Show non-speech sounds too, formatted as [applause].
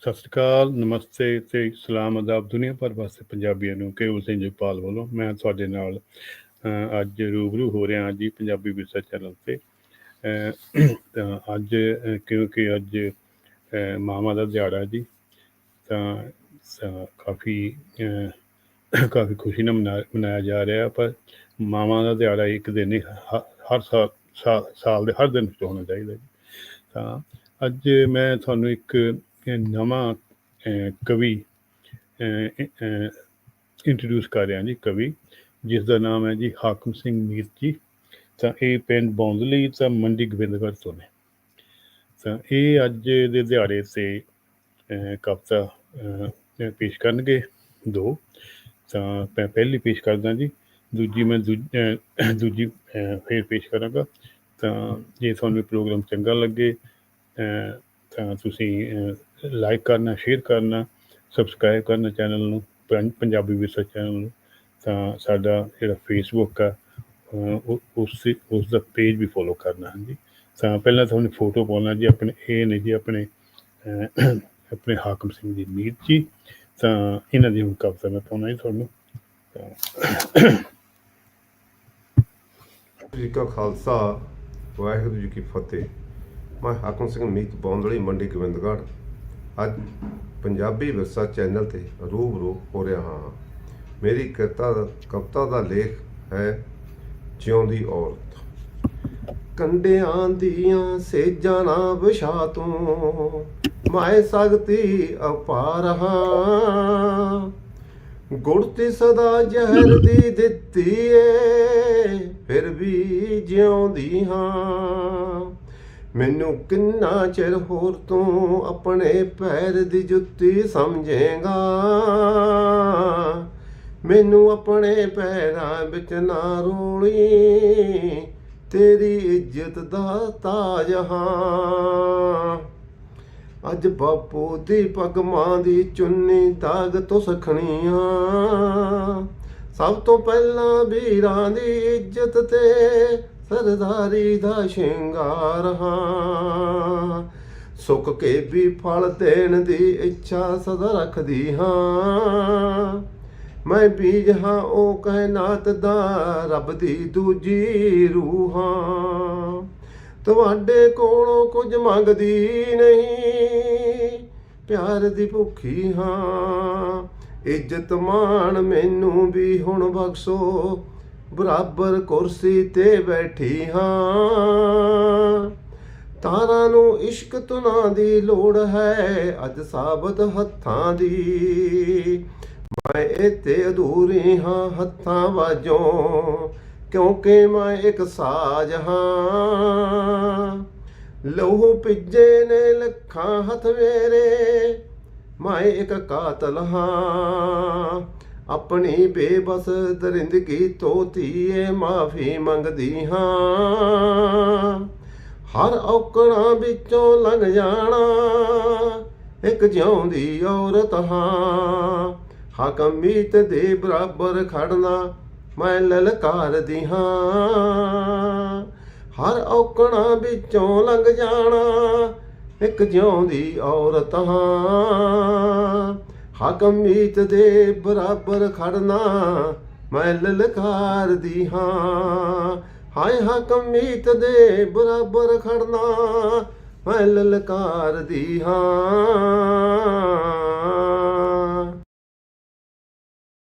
ਸਤਿ ਸ਼੍ਰੀ ਅਕਾਲ ਨਮਸਤੇ ਤੇ ਸਲਾਮ ਅਦਾਬ ਦੁਨੀਆ ਭਰ ਵਾਸਤੇ ਪੰਜਾਬੀਆਂ ਨੂੰ ਕੇਵਲ ਸਿੰਘ ਜਪਾਲ ਵੱਲੋਂ ਮੈਂ ਤੁਹਾਡੇ ਨਾਲ ਅੱਜ ਰੂਬਰੂ ਹੋ ਰਿਹਾ ਜੀ ਪੰਜਾਬੀ ਵਿਰਸਾ ਚੈਨਲ ਤੇ। ਤਾਂ ਅੱਜ ਕਿਉਂਕਿ ਅੱਜ ਅਹ, ਮਾਵਾਂ ਦਾ ਦਿਹਾੜਾ ਜੀ ਤਾਂ ਕਾਫੀ ਕਾਫੀ ਖੁਸ਼ੀ ਨਾਲ ਮਨਾ- ਮਨਾਇਆ ਜਾ ਰਿਹਾ ਪਰ ਮਾਵਾਂ ਦਾ ਦਿਹਾੜਾ ਇੱਕ ਦਿਨ ਹੀ ਹ- ਹਰ ਸਾਲ ਸਾਲ ਦੇ, ਹਰ ਦਿਨ ਵਿੱਚ ਹੋਣਾ ਚਾਹੀਦਾ ਜੀ। ਤਾਂ ਅੱਜ ਮੈਂ ਤੁਹਾਨੂੰ ਇੱਕ ਨਵਾਂ ਕਵੀ ਇੰਟਰੋਡਿਊਸ ਕਰ ਰਿਹਾ ਜੀ, ਕਵੀ ਜਿਸ ਦਾ ਨਾਮ ਹੈ ਜੀ ਹਾਕਮ ਸਿੰਘ ਮੀਰ ਜੀ। ਤਾਂ ਇਹ ਪਿੰਡ ਬੌਂਦਲੀ, ਤਾਂ ਮੰਡੀ ਗੋਬਿੰਦਗੜ੍ਹ ਤੋਂ ਨੇ। ਤਾਂ ਇਹ ਅੱਜ ਦੇ ਦਿਹਾੜੇ ਤੇ ਕਵਿਤਾ ਪੇਸ਼ ਕਰਨਗੇ ਦੋ। ਤਾਂ ਮੈਂ ਪਹਿਲੀ ਪੇਸ਼ ਕਰਦਾ ਜੀ। ਦੂਜੀ ਮੈਂ ਦੂਜ- [coughs] ਦੂਜੀ ਫੇਰ ਪੇਸ਼ ਕਰਾਂਗਾ। ਤਾਂ ਜੇ ਤੁਹਾਨੂੰ ਪ੍ਰੋਗਰਾਮ ਚੰਗਾ ਲੱਗੇ ਤਾਂ ਤੁਸੀਂ ਲਾਈਕ ਕਰਨਾ ਸ਼ੇਅਰ ਕਰਨਾ ਸਬਸਕ੍ਰਾਈਬ ਕਰਨਾ ਚੈਨਲ ਨੂੰ ਪੰਜਾਬੀ ਵਿਰਸਾ ਚੈਨਲ ਨੂੰ। ਤਾਂ ਸਾਡਾ ਜਿਹੜਾ ਫੇਸਬੁੱਕ ਆ ਅਹ, ਉਸ ਉਸ ਦਾ ਪੇਜ ਵੀ ਫੋਲੋ ਕਰਨਾ ਹਾਂਜੀ। ਤਾਂ ਪਹਿਲਾਂ ਤੁਹਾਨੂੰ ਫੋਟੋ ਪਾਉਣਾ ਜੀ ਆਪਣੇ ਇਹ ਨੇ ਜੀ ਆਪਣੇ ਆਪਣੇ ਹਾਕਮ ਸਿੰਘ ਜੀ ਮੀਰ ਜੀ। ਤਾਂ ਇਹਨਾਂ ਦੀ ਹੁਣ ਕਵਿਤਾ ਮੈਂ ਪਾਉਣਾ ਜੀ ਤੁਹਾਨੂੰ। ਤਾਂ ਜੀ ਕਾ ਖਾਲਸਾ, ਵਾਹਿਗੁਰੂ ਜੀ ਕੀ ਫਤਿਹ। ਮੈਂ ਹਾਕਮ ਸਿੰਘ ਮੀਤ ਬੌਂਦਲੀ, ਮੰਡੀ ਗੋਬਿੰਦਗੜ੍ਹ। ਅੱਜ ਪੰਜਾਬੀ ਵਿਰਸਾ ਚੈਨਲ ਤੇ ਰੂਬਰੂ ਹੋ ਰਿਹਾ ਹਾਂ। ਮੇਰੀ ਕਵਿਤਾ ਕਵਿਤਾ ਦਾ ਲੇਖ ਹੈ, ਜਿਉਂਦੀ ਔਰਤ। ਕੰਡਿਆਂ ਦੀਆਂ ਸੇਜਾਂ ਨਾ ਵਿਛਾ ਤੂੰ, ਮੈਂ ਸਕਤੀ ਅਪਾਰ ਹਾਂ। ਗੁੜਤੀ ਸਦਾ ਜ਼ਹਿਰ ਦੀ ਦਿੱਤੀ ਏ ਫਿਰ ਵੀ ਜਿਉਂਦੀ ਹਾਂ। ਮੈਨੂੰ ਕਿੰਨਾ ਚਿਰ ਹੋਰ ਤੂੰ ਆਪਣੇ ਪੈਰ ਦੀ ਜੁੱਤੀ ਸਮਝੇਗਾ? ਮੈਨੂੰ ਆਪਣੇ ਪੈਰਾਂ ਵਿੱਚ ਨਾ ਰੋਲੀ, ਤੇਰੀ ਇੱਜ਼ਤ ਦਾ ਤਾਜ ਹਾਂ। ਅੱਜ ਬਾਪੂ ਦੀ ਪੱਗ ਮਾਂ ਦੀ ਚੁੰਨੀ ਦਾਗ ਤੋਂ ਸਖਣੀਆਂ। ਸਭ ਤੋਂ ਪਹਿਲਾਂ ਵੀਰਾਂ ਦੀ ਇੱਜ਼ਤ ਤੇ ਸਰਦਾਰੀ ਦਾ ਸ਼ਿੰਗਾਰ ਹਾਂ। ਸੁੱਕ ਕੇ ਵੀ ਫਲ ਦੇਣ ਦੀ ਇੱਛਾ ਸਦਾ ਰੱਖਦੀ ਹਾਂ। ਮੈਂ ਬੀਜ ਹਾਂ, ਉਹ ਕਾਇਨਾਤ ਦਾ ਰੱਬ ਦੀ ਦੂਜੀ ਰੂਹ ਹਾਂ। ਤੁਹਾਡੇ ਕੋਲੋਂ ਕੁਝ ਮੰਗਦੀ ਨਹੀਂ। ਪਿਆਰ ਦੀ ਭੁੱਖੀ ਹਾਂ, ਇੱਜ਼ਤ ਮਾਣ ਮੈਨੂੰ ਵੀ ਹੁਣ ਬਖਸ਼ੋ। ਬਰਾਬਰ ਕੁਰਸੀ ਤੇ ਬੈਠੀ ਹਾਂ। ਤਾਰਾਂ ਨੂੰ ਇਸ਼ਕ ਤੁਨਾਂ ਦੀ ਲੋੜ ਹੈ, ਅੱਜ ਸਾਬਤ ਹੱਥਾਂ ਦੀ। ਮੈਂ ਇੱਥੇ ਅਧੂਰੀ ਹਾਂ ਹੱਥਾਂ ਵਾਜੋਂ। ਕਿਉਂਕਿ ਮੈਂ ਇੱਕ ਸਾਜ ਹਾਂ? ਲਹੂ ਪਿੱਜੇ ਨੇ ਲੱਖਾਂ ਹੱਥ ਮੇਰੇ ਮੈਂ ਇੱਕ ਕਾਤਲ ਹਾਂ। ਆਪਣੀ ਬੇਬਸ ਦਰਿੰਦਗੀ ਤੋਂ ਧੀਏ ਮਾਫੀ ਮੰਗਦੀ ਹਾਂ। ਹਰ ਔਕੜਾਂ ਵਿੱਚੋਂ ਲੰਘ ਜਾਣਾ, ਇੱਕ ਜਿਉਂਦੀ ਔਰਤ ਹਾਂ। ਹਾਕਮ ਮੀਤ ਦੇ ਬਰਾਬਰ ਖੜਨਾ ਮੈਂ ਲਲਕਾਰਦੀ ਹਾਂ। ਹਰ ਔਕੜਾਂ ਵਿੱਚੋਂ ਲੰਘ ਜਾਣਾ ਇੱਕ ਜਿਉਂਦੀ ਔਰਤ ਹਾਂ। ਹਾਕਮ ਮੀਤ ਦੇ ਬਰਾਬਰ ਖੜਨਾ ਮੈਂ ਲਲਕਾਰਦੀ ਹਾਂ। ਹਾਏ ਹਾਕਮ ਮੀਤ ਦੇ ਬਰਾਬਰ ਖੜਨਾ ਮੈਂ ਲਲਕਾਰਦੀ ਹਾਂ।